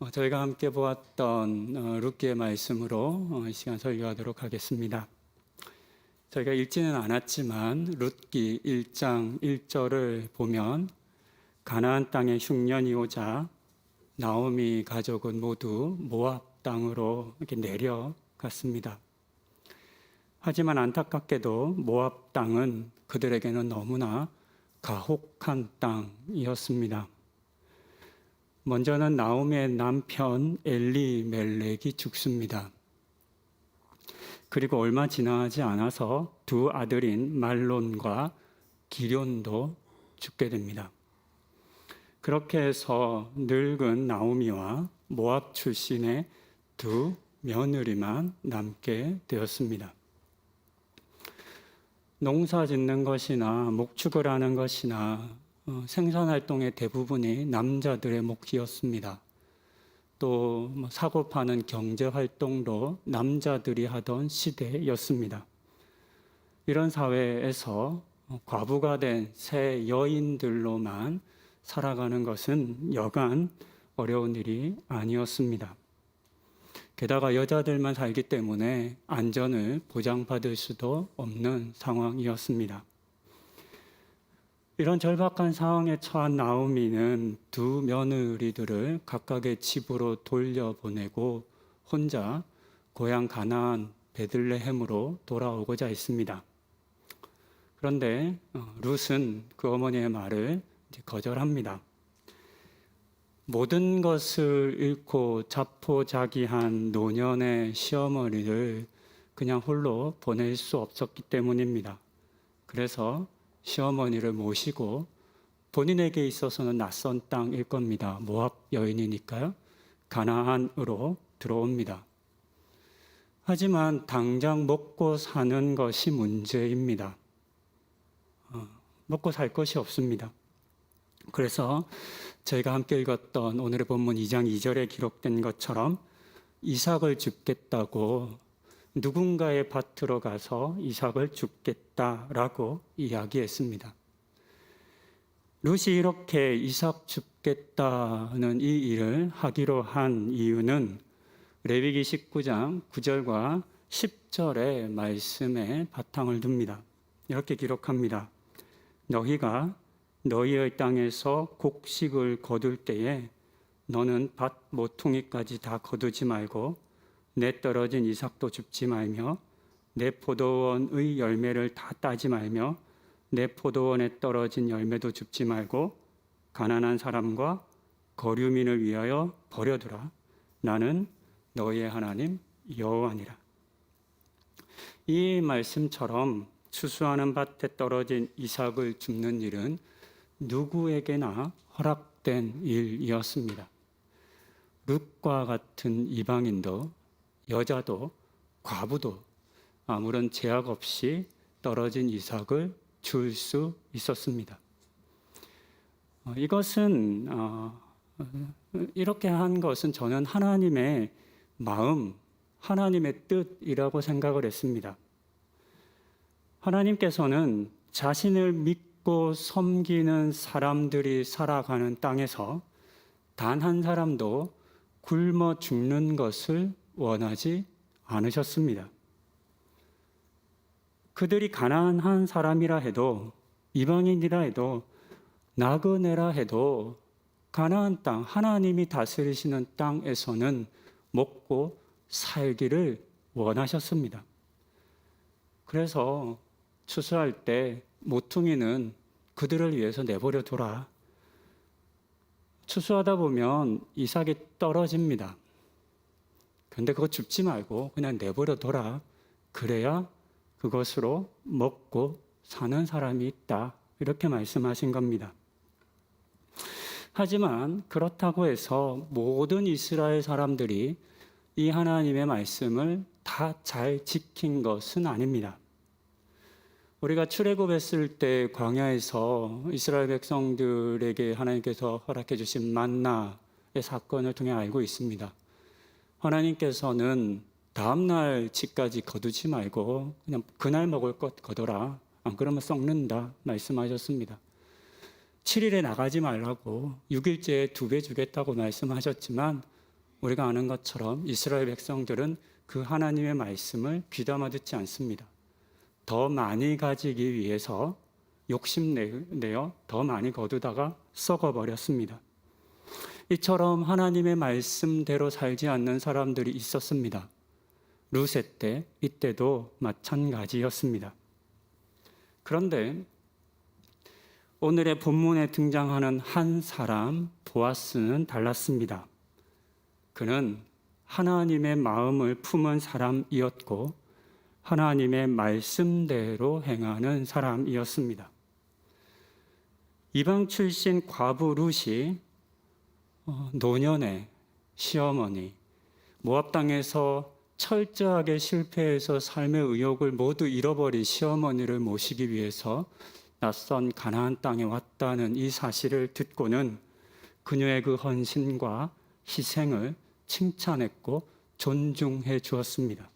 어, 저희가 함께 보았던 어, 룻기의 말씀으로 어, 이 시간 설교하도록 하겠습니다. 저희가 읽지는 않았지만 룻기 1장 1절을 보면 가나안 땅의 흉년이 오자 나오미 가족은 모두 모압 땅으로 이렇게 내려갔습니다. 하지만 안타깝게도 모압 땅은 그들에게는 너무나 가혹한 땅이었습니다. 먼저는 나오미의 남편 엘리 멜렉이 죽습니다. 그리고 얼마 지나지 않아서 두 아들인 말론과 기련도 죽게 됩니다. 그렇게 해서 늙은 나오미와 모압 출신의 두 며느리만 남게 되었습니다. 농사 짓는 것이나 목축을 하는 것이나 어, 생산 활동의 대부분이 남자들의 몫이었습니다. 또뭐 사고 파는 경제 활동도 남자들이 하던 시대였습니다. 이런 사회에서 과부가 된 새 여인들로만 살아가는 것은 여간 어려운 일이 아니었습니다. 게다가 여자들만 살기 때문에 안전을 보장받을 수도 없는 상황이었습니다. 이런 절박한 상황에 처한 나오미는 두 며느리들을 각각의 집으로 돌려보내고 혼자 고향 가나안 베들레헴으로 돌아오고자 했습니다. 그런데 어, 룻은 그 어머니의 말을 거절합니다. 모든 것을 잃고 자포자기한 노년의 시어머니를 그냥 홀로 보낼 수 없었기 때문입니다. 그래서 시어머니를 모시고 본인에게 있어서는 낯선 땅일 겁니다. 모압 여인이니까요. 가나안으로 들어옵니다. 하지만 당장 먹고 사는 것이 문제입니다. 어, 먹고 살 것이 없습니다. 그래서 저희가 함께 읽었던 오늘의 본문 2장 2절에 기록된 것처럼 이삭을 죽겠다고 누군가의 밭으로 가서 이삭을 죽겠다라고 이야기했습니다. 룻이 이렇게 이삭 죽겠다는 이 일을 하기로 한 이유는 레위기 19장 9절과 10절의 말씀에 바탕을 둡니다. 이렇게 기록합니다. 너희가 너희의 땅에서 곡식을 거둘 때에 너는 밭 모퉁이까지 다 거두지 말고 내 떨어진 이삭도 줍지 말며 내 포도원의 열매를 다 따지 말며 내 포도원에 떨어진 열매도 줍지 말고 가난한 사람과 거류민을 위하여 버려두라. 나는 너희의 하나님 여호와니라. 이 말씀처럼 추수하는 밭에 떨어진 이삭을 줍는 일은 누구에게나 허락된 일이었습니다. 룻과 같은 이방인도 여자도 과부도 아무런 제약 없이 떨어진 이삭을 줄 수 있었습니다. 어, 이것은 어, 이렇게 한 것은 저는 하나님의 마음, 하나님의 뜻이라고 생각을 했습니다. 하나님께서는 자신을 믿고 섬기는 사람들이 살아가는 땅에서 단 한 사람도 굶어 죽는 것을 원하지 않으셨습니다. 그들이 가난한 사람이라 해도 이방인이라 해도 나그네라 해도 가나안 땅 하나님이 다스리시는 땅에서는 먹고 살기를 원하셨습니다. 그래서 추수할 때 모퉁이는 그들을 위해서 내버려 둬라. 추수하다 보면 이삭이 떨어집니다. 근데 그거 줍지 말고 그냥 내버려 둬라. 그래야 그것으로 먹고 사는 사람이 있다. 이렇게 말씀하신 겁니다. 하지만 그렇다고 해서 모든 이스라엘 사람들이 이 하나님의 말씀을 다 잘 지킨 것은 아닙니다. 우리가 출애굽했을 때 광야에서 이스라엘 백성들에게 하나님께서 허락해 주신 만나의 사건을 통해 알고 있습니다. 하나님께서는 다음날 집까지 거두지 말고 그냥 그날 먹을 것 거둬라. 안 그러면 썩는다. 말씀하셨습니다. 7일에 나가지 말라고 6일째에 두 배 주겠다고 말씀하셨지만 우리가 아는 것처럼 이스라엘 백성들은 그 하나님의 말씀을 귀담아 듣지 않습니다. 더 많이 가지기 위해서 욕심내어 더 많이 거두다가 썩어버렸습니다. 이처럼 하나님의 말씀대로 살지 않는 사람들이 있었습니다. 루세 때, 이때도 마찬가지였습니다. 그런데 오늘의 본문에 등장하는 한 사람, 보아스는 달랐습니다. 그는 하나님의 마음을 품은 사람이었고, 하나님의 말씀대로 행하는 사람이었습니다. 이방 출신 과부 룻이 어, 노년의 시어머니 모압 땅에서 철저하게 실패해서 삶의 의욕을 모두 잃어버린 시어머니를 모시기 위해서 낯선 가나안 땅에 왔다는 이 사실을 듣고는 그녀의 그 헌신과 희생을 칭찬했고 존중해 주었습니다.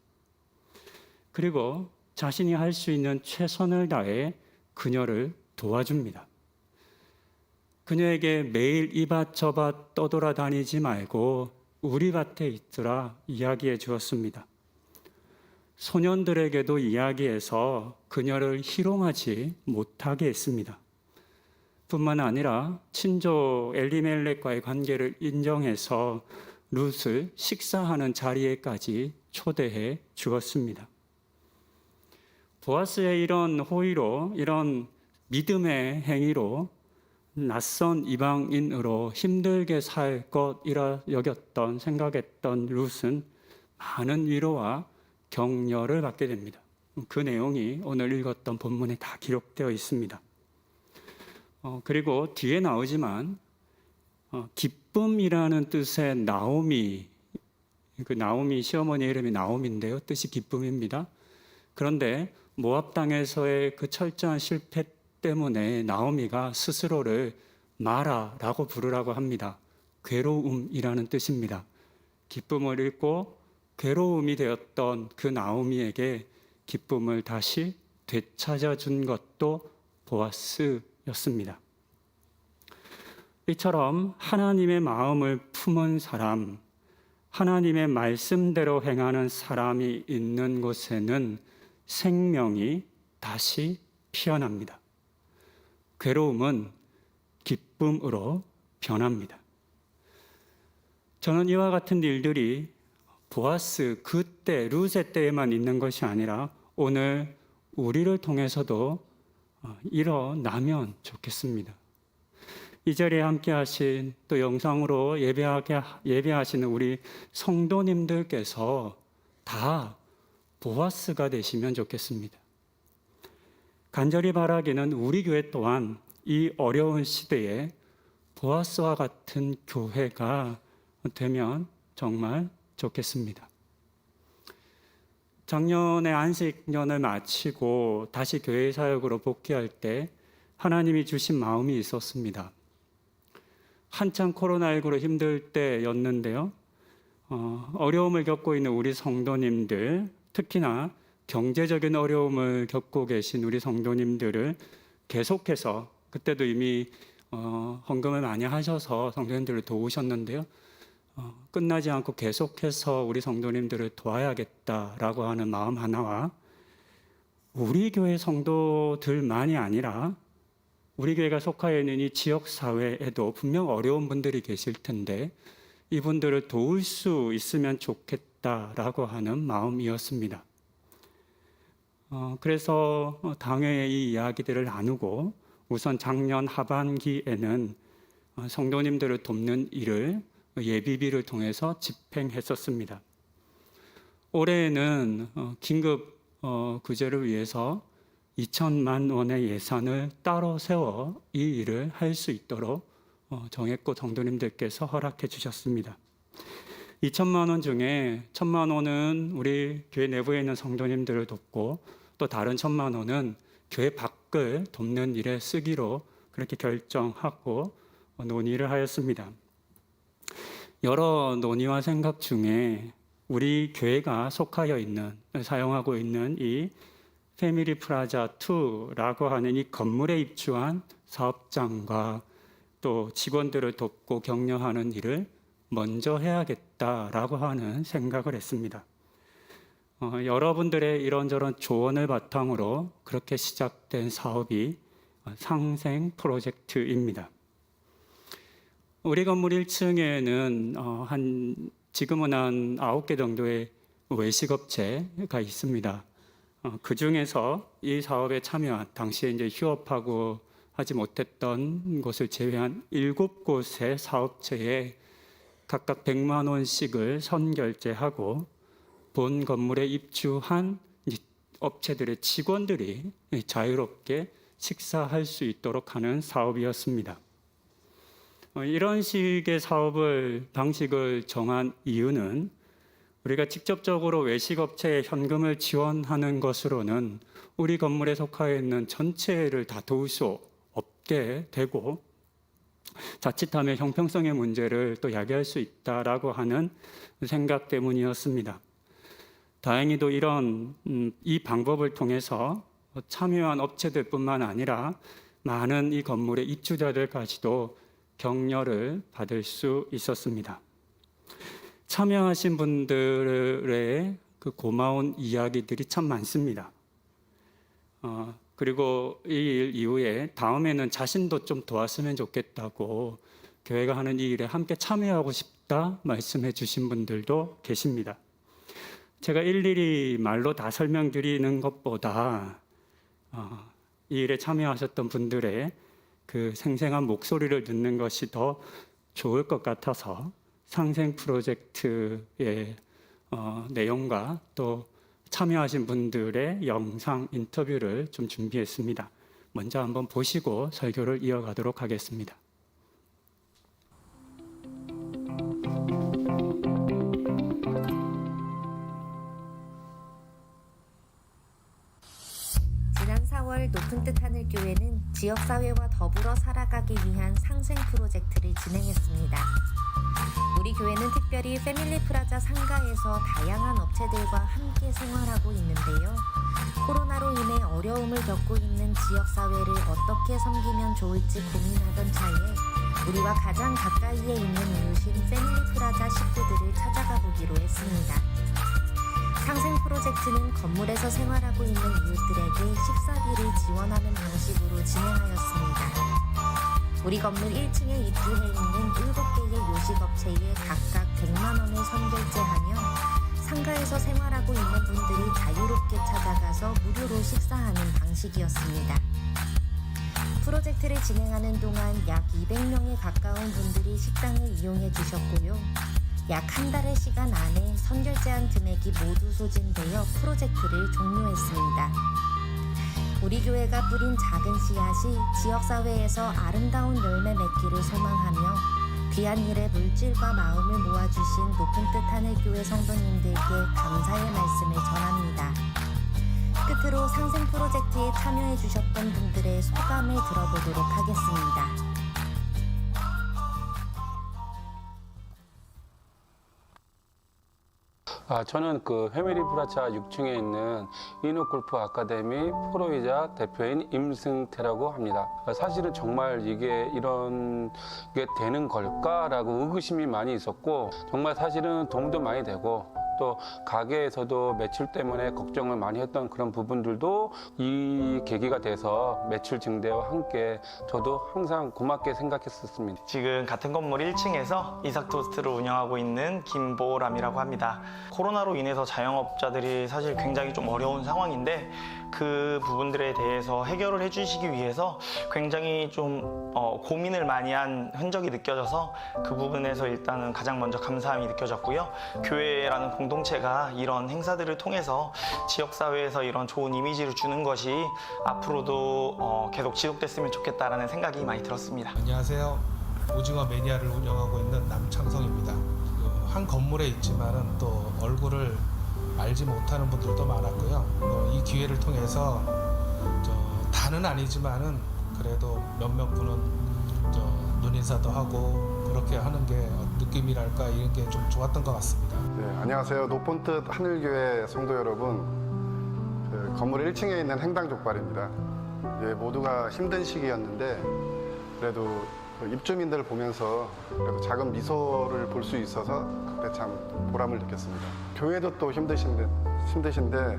그리고 자신이 할 수 있는 최선을 다해 그녀를 도와줍니다. 그녀에게 매일 이밭 저밭 떠돌아다니지 말고 우리 밭에 있더라 이야기해 주었습니다. 소년들에게도 이야기해서 그녀를 희롱하지 못하게 했습니다. 뿐만 아니라 친조 엘리멜렉과의 관계를 인정해서 룻을 식사하는 자리에까지 초대해 주었습니다. 보아스의 이런 호의로 이런 믿음의 행위로 낯선 이방인으로 힘들게 살 것이라 여겼던 생각했던 룻은 많은 위로와 격려를 받게 됩니다. 그 내용이 오늘 읽었던 본문에 다 기록되어 있습니다. 어, 그리고 뒤에 나오지만 어, 기쁨이라는 뜻의 나오미 그 나오미 시어머니 이름이 나오미인데요. 뜻이 기쁨입니다. 그런데 모압 땅에서의 그 철저한 실패 때문에 나오미가 스스로를 마라라고 부르라고 합니다. 괴로움이라는 뜻입니다. 기쁨을 잃고 괴로움이 되었던 그 나오미에게 기쁨을 다시 되찾아 준 것도 보아스였습니다. 이처럼 하나님의 마음을 품은 사람, 하나님의 말씀대로 행하는 사람이 있는 곳에는 생명이 다시 피어납니다. 괴로움은 기쁨으로 변합니다. 저는 이와 같은 일들이 보아스 그때 루세 때에만 있는 것이 아니라 오늘 우리를 통해서도 어, 일어나면 좋겠습니다. 이 자리에 함께 하신 또 영상으로 예배하게 예배하시는 우리 성도님들께서 다 보아스가 되시면 좋겠습니다. 간절히 바라기는 우리 교회 또한 이 어려운 시대에 보아스와 같은 교회가 되면 정말 좋겠습니다. 작년에 안식년을 마치고 다시 교회 사역으로 복귀할 때 하나님이 주신 마음이 있었습니다. 한창 코로나19로 힘들 때였는데요. 어, 어려움을 겪고 있는 우리 성도님들, 특히나 경제적인 어려움을 겪고 계신 우리 성도님들을 계속해서 그때도 이미 어, 헌금을 많이 하셔서 성도님들을 도우셨는데요. 어, 끝나지 않고 계속해서 우리 성도님들을 도와야겠다라고 하는 마음 하나와 우리 교회 성도들만이 아니라 우리 교회가 속하여 있는 이 지역 사회에도 분명 어려운 분들이 계실 텐데 이분들을 도울 수 있으면 좋겠다라고 하는 마음이었습니다. 어, 그래서 당회에 이 이야기들을 나누고 우선 작년 하반기에는 어, 성도님들을 돕는 일을 예비비를 통해서 집행했었습니다. 올해에는 어, 긴급 어, 구제를 위해서 2천만 원의 예산을 따로 세워 이 일을 할 수 있도록 어, 정했고 성도님들께서 허락해 주셨습니다. 2천만 원 중에 1천만 원은 우리 교회 내부에 있는 성도님들을 돕고 또 다른 천만 원은 교회 밖을 돕는 일에 쓰기로 그렇게 결정하고 논의를 하였습니다. 여러 논의와 생각 중에 우리 교회가 속하여 있는 사용하고 있는 이 패밀리 프라자 2라고 하는 이 건물에 입주한 사업장과 또 직원들을 돕고 격려하는 일을 먼저 해야겠다라고 하는 생각을 했습니다. 어, 여러분들의 이런저런 조언을 바탕으로 그렇게 시작된 사업이 상생 프로젝트입니다. 우리 건물 1층에는 어, 한 지금은 한 9개 정도의 외식업체가 있습니다. 어, 그 중에서 이 사업에 참여한 당시에 이제 휴업하고 하지 못했던 곳을 제외한 7곳의 사업체에 각각 100만 원씩을 선결제하고 본 건물에 입주한 이 업체들의 직원들이 자유롭게 식사할 수 있도록 하는 사업이었습니다. 어, 이런 식의 사업을 방식을 정한 이유는 우리가 직접적으로 외식업체에 현금을 지원하는 것으로는 우리 건물에 속하여 있는 전체를 다 도울 수 없게 되고 자칫하면 형평성의 문제를 또 야기할 수 있다라고 하는 생각 때문이었습니다. 다행히도 이런 음, 이 방법을 통해서 참여한 업체들뿐만 아니라 많은 이 건물의 입주자들까지도 격려를 받을 수 있었습니다. 참여하신 분들의 그 고마운 이야기들이 참 많습니다. 어, 그리고 이 일 이후에 다음에는 자신도 좀 도왔으면 좋겠다고 교회가 하는 이 일에 함께 참여하고 싶다 말씀해 주신 분들도 계십니다. 제가 일일이 말로 다 설명드리는 것보다 어, 이 일에 참여하셨던 분들의 그 생생한 목소리를 듣는 것이 더 좋을 것 같아서 상생 프로젝트의 어, 내용과 또 참여하신 분들의 영상 인터뷰를 좀 준비했습니다. 먼저 한번 보시고 설교를 이어가도록 하겠습니다. 4월 높은 뜻 하늘 교회는 지역 사회와 더불어 살아가기 위한 상생 프로젝트를 진행했습니다. 우리 교회는 특별히 패밀리 프라자 상가에서 다양한 업체들과 함께 생활하고 있는데요. 코로나로 인해 어려움을 겪고 있는 지역 사회를 어떻게 섬기면 좋을지 고민하던 차에 우리와 가장 가까이에 있는 이웃인 패밀리 프라자 식구들을 찾아가 보기로 했습니다. 상생 프로젝트는 건물에서 생활하고 있는 이웃들에게 식사비를 지원 우리 건물 1층에 입주해 있는 7개의 요식업체에 각각 100만 원을 선결제하며 상가에서 생활하고 있는 분들이 자유롭게 찾아가서 무료로 식사하는 방식이었습니다. 프로젝트를 진행하는 동안 약 200명에 가까운 분들이 식당을 이용해 주셨고요. 약 한 달의 시간 안에 선결제한 금액이 모두 소진되어 프로젝트를 종료했습니다. 우리 교회가 뿌린 작은 씨앗이 지역사회에서 아름다운 열매 맺기를 소망하며 귀한 일에 물질과 마음을 모아주신 높은 뜻 하늘 교회 성도님들께 감사의 말씀을 전합니다. 끝으로 상생 프로젝트에 참여해 주셨던 분들의 소감을 들어보도록 하겠습니다. 아, 저는 그 회미리 브라차 6층에 있는 인후골프 아카데미 프로이자 대표인 임승태라고 합니다. 아, 사실은 정말 이게 이런 게 되는 걸까라고 의구심이 많이 있었고 정말 사실은 도움도 많이 되고 또 가게에서도 매출 때문에 걱정을 많이 했던 그런 부분들도 이 계기가 돼서 매출 증대와 함께 저도 항상 고맙게 생각했었습니다. 지금 같은 건물 1층에서 이삭 토스트를 운영하고 있는 김보람이라고 합니다. 코로나로 인해서 자영업자들이 사실 굉장히 좀 어려운 상황인데 그 부분들에 대해서 해결을 해주시기 위해서 굉장히 좀 어, 고민을 많이 한 흔적이 느껴져서 그 부분에서 일단은 가장 먼저 감사함이 느껴졌고요. 교회라는 공동체가 이런 행사들을 통해서 지역사회에서 이런 좋은 이미지를 주는 것이 앞으로도 어, 계속 지속됐으면 좋겠다라는 생각이 많이 들었습니다. 안녕하세요. 오징어 매니아를 운영하고 있는 남창성입니다. 그한 건물에 있지만은 또 얼굴을 알지 못하는 분들도 많았고요. 어, 이 기회를 통해서 저 다는 아니지만은 그래도 몇몇 분은 저 눈인사도 하고 그렇게 하는 게 느낌이랄까 이런 게 좀 좋았던 것 같습니다. 네, 안녕하세요. 높은 뜻 하늘교회 성도 여러분. 그 건물 1층에 있는 행당 족발입니다. 예, 모두가 힘든 시기였는데 그래도 그 입주민들을 보면서 그래도 작은 미소를 볼 수 있어서 그때 참 보람을 느꼈습니다. 교회도 또 힘드신데 힘드신데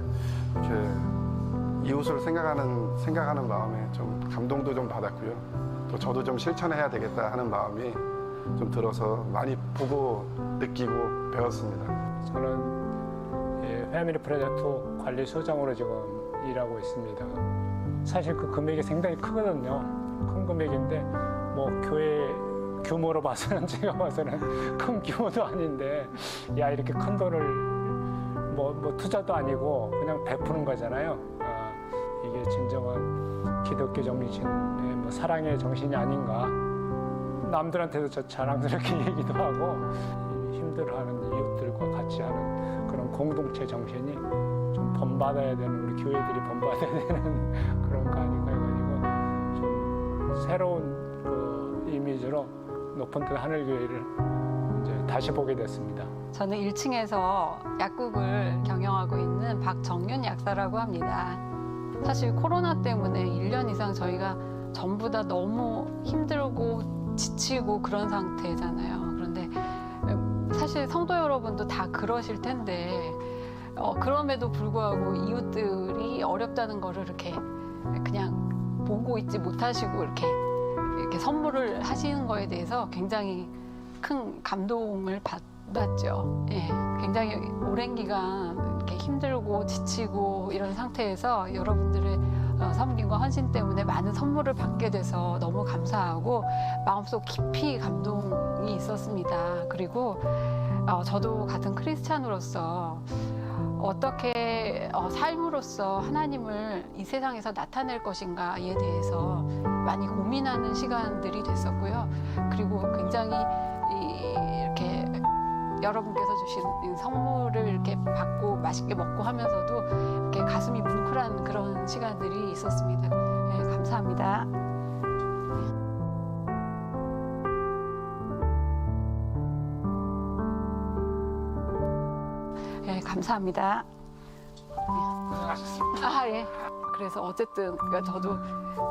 이렇게 이웃을 생각하는 생각하는 마음에 좀 감동도 좀 받았고요. 또 저도 좀 실천해야 되겠다 하는 마음이 좀 들어서 많이 보고 느끼고 배웠습니다. 저는 이 패밀리 프로젝트 관리소장으로 지금 일하고 있습니다. 사실 그 금액이 상당히 크거든요. 큰 금액인데 뭐 교회 규모로 봐서는 제가 봐서는 큰 규모도 아닌데 야 이렇게 큰 돈을 뭐, 뭐 투자도 아니고 그냥 베푸는 거잖아요. 아, 이게 진정한 기독교 정신의 뭐 사랑의 정신이 아닌가. 남들한테도 저 자랑스럽게 얘기도 하고 이 힘들어하는 이웃들과 같이 하는 그런 공동체 정신이 좀 본받아야 되는 우리 교회들이 본받아야 되는 그런 거 아닌가 해가지고 좀 새로운 그 이미지로 높은 뜻 하늘교회를 이제 다시 보게 됐습니다. 저는 1층에서 약국을 경영하고 있는 박정윤 약사라고 합니다. 사실 코로나 때문에 1년 이상 저희가 전부 다 너무 힘들고 지치고 그런 상태잖아요. 그런데 음, 사실 성도 여러분도 다 그러실 텐데 어, 그럼에도 불구하고 이웃들이 어렵다는 거를 이렇게 그냥 보고 있지 못하시고 이렇게 이렇게 선물을 하시는 거에 대해서 굉장히 큰 감동을 받았죠. 예, 굉장히 오랜 기간 이렇게 힘들고 지치고 이런 상태에서 여러분들의 어, 섬김과 헌신 때문에 많은 선물을 받게 돼서 너무 감사하고 마음속 깊이 감동이 있었습니다. 그리고 어, 저도 같은 크리스찬으로서 어떻게 어, 삶으로서 하나님을 이 세상에서 나타낼 것인가에 대해서 많이 고민하는 시간들이 됐었고요. 그리고 굉장히 이- 이렇게 여러분께서 주신 이 선물을 이렇게 받고 맛있게 먹고 하면서도 이렇게 가슴이 뭉클한 그런 시간들이 있었습니다. 네, 감사합니다. 감사합니다. 아, 예. 그래서 어쨌든 그러니까 저도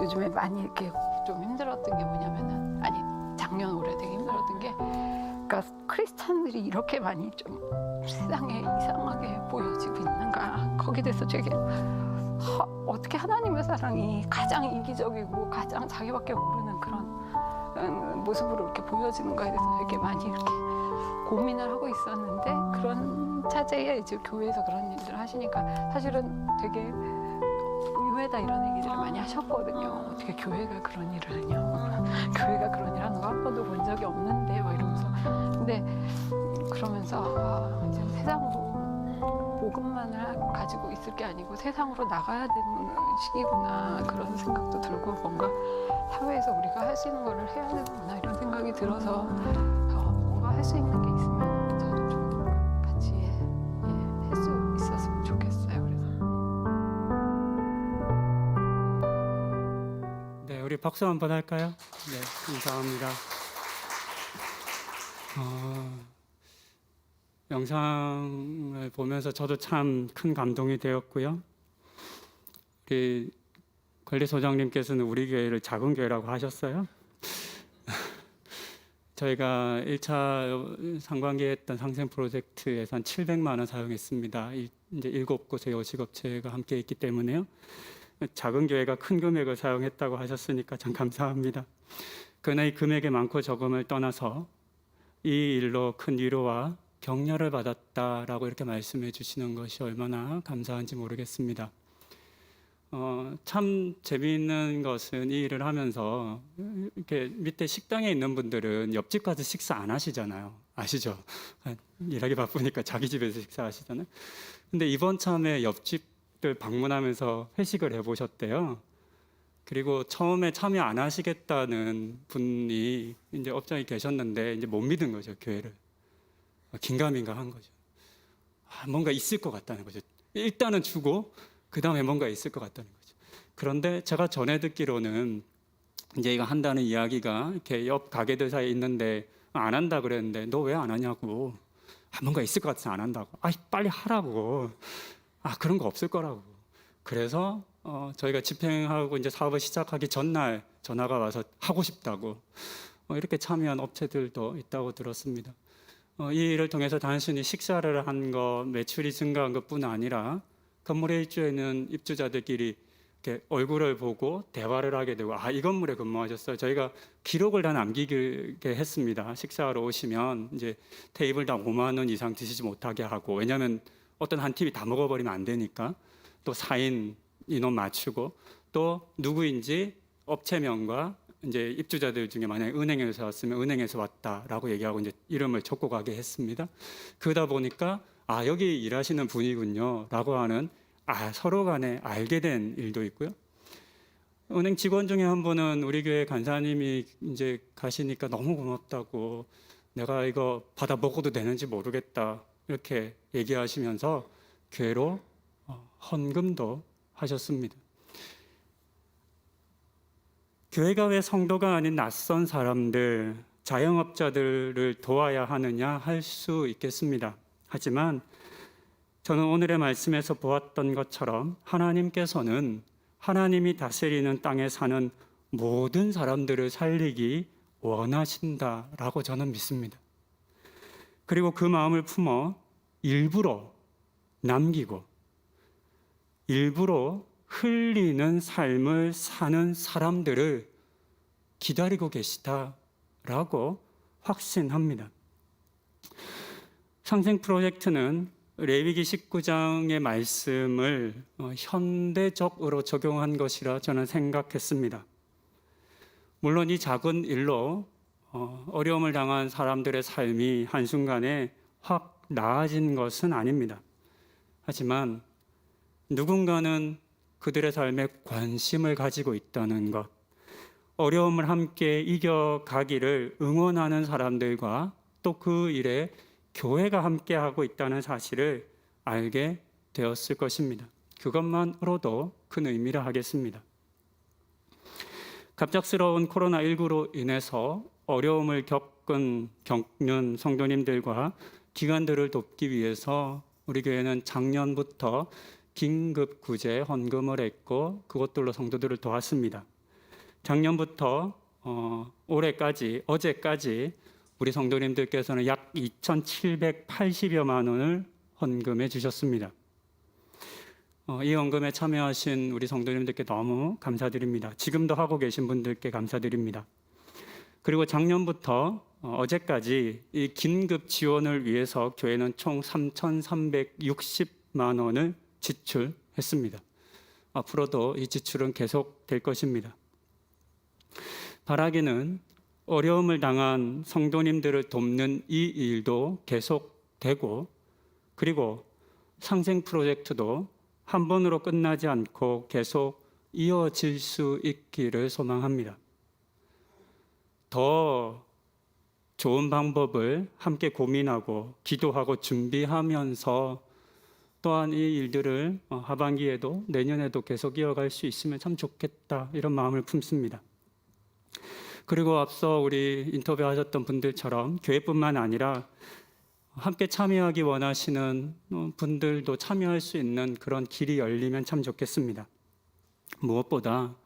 요즘에 많이 이렇게 좀 힘들었던 게 뭐냐면은 아니 작년 올해 되게 힘들었던 게 그러니까 크리스찬들이 이렇게 많이 좀 세상에 이상하게 보여지고 있는가 거기에 대해서 되게 하, 어떻게 하나님의 사랑이 가장 이기적이고 가장 자기밖에 모르는 그런 음, 모습으로 이렇게 보여지는가에 대해서 되게 많이 이렇게 고민을 하고 있었는데 그런 차제에 이제 교회에서 그런 일들을 하시니까 사실은 되게 의외다 이런 얘기들을 많이 하셨거든요. 어떻게 교회가 그런 일을 하냐. 교회가 그런 일 하는 거 한 번도 본 적이 없는데 막 이러면서. 근데 그러면서 아, 이제 세상으로 복음만을 하- 가지고 있을 게 아니고 세상으로 나가야 되는 시기구나 그런 생각도 들고 뭔가 사회에서 우리가 할 수 있는 거를 해야 되는구나 이런 생각이 들어서 할 수 있는 게 있으면 저도 좀 같이 예, 할 수 있었으면 좋겠어요. 그래서 네, 우리 박수 한번 할까요? 네, 감사합니다. 어, 영상을 보면서 저도 참 큰 감동이 되었고요. 우리 관리소장님께서는 우리 교회를 작은 교회라고 하셨어요. 저희가 1차 상반기에 했던 상생 프로젝트에서 한 700만 원 사용했습니다. 이- 이제 일곱 곳의 요식업체가 함께 있기 때문에요. 작은 교회가 큰 금액을 사용했다고 하셨으니까 참 감사합니다. 그러나 이 금액의 많고 적음을 떠나서 이 일로 큰 위로와 격려를 받았다라고 이렇게 말씀해 주시는 것이 얼마나 감사한지 모르겠습니다. 어, 참 재미있는 것은 이 일을 하면서 이렇게 밑에 식당에 있는 분들은 옆집 가서 식사 안 하시잖아요. 아시죠? 아, 일하기 바쁘니까 자기 집에서 식사하시잖아요. 근데 이번 참에 옆집들 방문하면서 회식을 해보셨대요. 그리고 처음에 참여 안 하시겠다는 분이 이제 업장에 계셨는데 이제 못 믿은 거죠 교회를 긴가민가 한 거죠. 아, 뭔가 있을 것 같다는 거죠. 일단은 주고 그 다음에 뭔가 있을 것 같다는 거죠. 그런데 제가 전해 듣기로는 이제 이거 한다는 이야기가 이렇게 옆 가게들 사이에 있는데 안 한다 그랬는데 너 왜 안 하냐고. 아, 뭔가 있을 것 같아서 안 한다고. 아 빨리 하라고. 아 그런 거 없을 거라고. 그래서 어, 저희가 집행하고 이제 사업을 시작하기 전날 전화가 와서 하고 싶다고. 어, 이렇게 참여한 업체들도 있다고 들었습니다. 어, 이 일을 통해서 단순히 식사를 한 것, 매출이 증가한 것뿐 아니라 건물의 입주에는 입주자들끼리 이렇게 얼굴을 보고 대화를 하게 되고 아 이 건물에 근무하셨어요. 저희가 기록을 다 남기게 했습니다. 식사하러 오시면 이제 테이블당 5만 원 이상 드시지 못하게 하고 왜냐하면 어떤 한 팀이 다 먹어버리면 안 되니까 또 4인 인원 맞추고 또 누구인지 업체명과 이제 입주자들 중에 만약에 은행에서 왔으면 은행에서 왔다라고 얘기하고 이제 이름을 적고 가게 했습니다. 그러다 보니까 아 여기 일하시는 분이군요 라고 하는 아 서로 간에 알게 된 일도 있고요. 은행 직원 중에 한 분은 우리 교회 간사님이 이제 가시니까 너무 고맙다고 내가 이거 받아 먹어도 되는지 모르겠다 이렇게 얘기하시면서 교회로 어, 헌금도 하셨습니다. 교회가 왜 성도가 아닌 낯선 사람들, 자영업자들을 도와야 하느냐 할 수 있겠습니다. 하지만 저는 오늘의 말씀에서 보았던 것처럼 하나님께서는 하나님이 다스리는 땅에 사는 모든 사람들을 살리기 원하신다라고 저는 믿습니다. 그리고 그 마음을 품어 일부러 남기고 일부러 흘리는 삶을 사는 사람들을 기다리고 계시다라고 확신합니다. 상생 프로젝트는 레위기 19장의 말씀을 어, 현대적으로 적용한 것이라 저는 생각했습니다. 물론 이 작은 일로 어, 어려움을 당한 사람들의 삶이 한순간에 확 나아진 것은 아닙니다. 하지만 누군가는 그들의 삶에 관심을 가지고 있다는 것, 어려움을 함께 이겨가기를 응원하는 사람들과 또 그 일에 교회가 함께하고 있다는 사실을 알게 되었을 것입니다. 그것만으로도 큰 의미를 하겠습니다. 갑작스러운 코로나19로 인해서 어려움을 겪은 겪는 성도님들과 기관들을 돕기 위해서 우리 교회는 작년부터 긴급 구제 헌금을 했고 그것들로 성도들을 도왔습니다. 작년부터 어, 올해까지 어제까지 우리 성도님들께서는 약 2,780여만 원을 헌금해 주셨습니다. 어, 이 헌금에 참여하신 우리 성도님들께 너무 감사드립니다. 지금도 하고 계신 분들께 감사드립니다. 그리고 작년부터 어, 어제까지 이 긴급 지원을 위해서 교회는 총 3,360만 원을 지출했습니다. 앞으로도 이 지출은 계속 될 것입니다. 바라기는 어려움을 당한 성도님들을 돕는 이 일도 계속되고 그리고 상생 프로젝트도 한 번으로 끝나지 않고 계속 이어질 수 있기를 소망합니다. 더 좋은 방법을 함께 고민하고 기도하고 준비하면서 또한 이 일들을 어, 하반기에도 내년에도 계속 이어갈 수 있으면 참 좋겠다 이런 마음을 품습니다. 그리고 앞서 우리 인터뷰하셨던 분들처럼 교회뿐만 아니라 함께 참여하기 원하시는 어, 분들도 참여할 수 있는 그런 길이 열리면 참 좋겠습니다. 무엇보다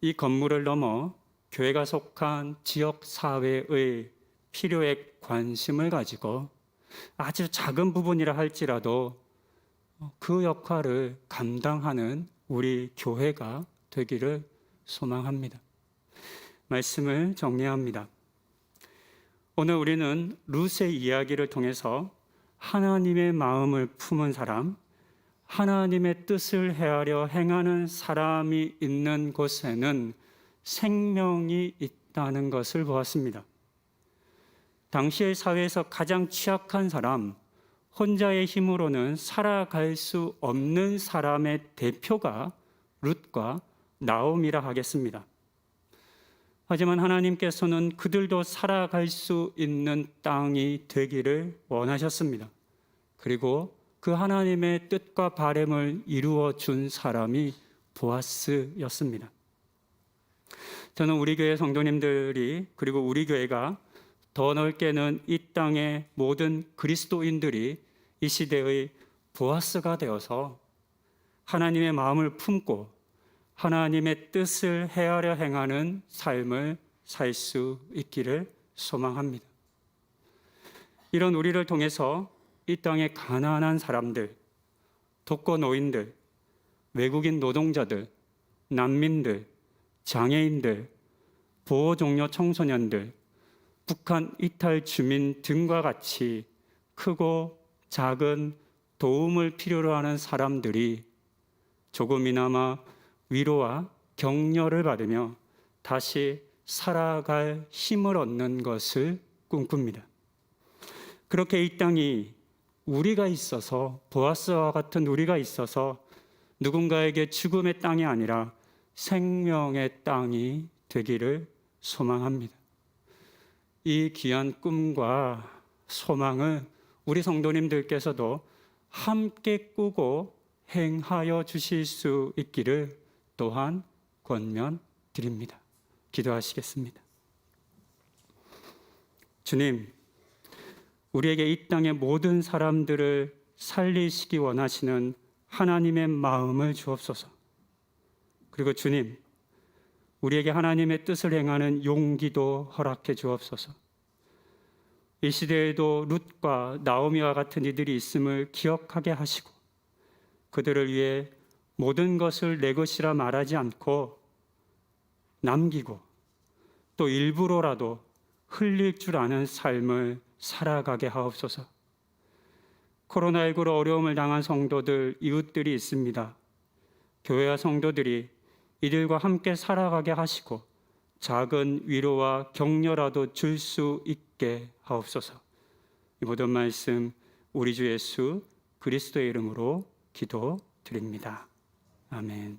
이 건물을 넘어 교회가 속한 지역 사회의 필요에 관심을 가지고 아주 작은 부분이라 할지라도 그 역할을 감당하는 우리 교회가 되기를 소망합니다. 말씀을 정리합니다. 오늘 우리는 룻의 이야기를 통해서 하나님의 마음을 품은 사람, 하나님의 뜻을 헤아려 행하는 사람이 있는 곳에는 생명이 있다는 것을 보았습니다. 당시의 사회에서 가장 취약한 사람, 혼자의 힘으로는 살아갈 수 없는 사람의 대표가 룻과 나옴이라 하겠습니다. 하지만 하나님께서는 그들도 살아갈 수 있는 땅이 되기를 원하셨습니다. 그리고 그 하나님의 뜻과 바램을 이루어 준 사람이 보아스였습니다. 저는 우리 교회 성도님들이 그리고 우리 교회가 더 넓게는 이 땅의 모든 그리스도인들이 이 시대의 보아스가 되어서 하나님의 마음을 품고 하나님의 뜻을 헤아려 행하는 삶을 살 수 있기를 소망합니다. 이런 우리를 통해서 이 땅의 가난한 사람들, 독거 노인들, 외국인 노동자들, 난민들, 장애인들, 보호 종료 청소년들, 북한 이탈 주민 등과 같이 크고 작은 도움을 필요로 하는 사람들이 조금이나마 위로와 격려를 받으며 다시 살아갈 힘을 얻는 것을 꿈꿉니다. 그렇게 이 땅이 우리가 있어서 보아스와 같은 우리가 있어서 누군가에게 죽음의 땅이 아니라 생명의 땅이 되기를 소망합니다. 이 귀한 꿈과 소망을 우리 성도님들께서도 함께 꾸고 행하여 주실 수 있기를 또한 권면 드립니다. 기도하시겠습니다. 주님, 우리에게 이 땅의 모든 사람들을 살리시기 원하시는 하나님의 마음을 주옵소서. 그리고 주님, 우리에게 하나님의 뜻을 행하는 용기도 허락해 주옵소서. 이 시대에도 룻과 나오미와 같은 이들이 있음을 기억하게 하시고 그들을 위해 모든 것을 내 것이라 말하지 않고 남기고 또 일부러라도 흘릴 줄 아는 삶을 살아가게 하옵소서. 코로나19로 어려움을 당한 성도들, 이웃들이 있습니다. 교회와 성도들이 이들과 함께 살아가게 하시고 작은 위로와 격려라도 줄 수 있게 하옵소서. 이 모든 말씀 우리 주 예수 그리스도의 이름으로 기도드립니다. 아멘.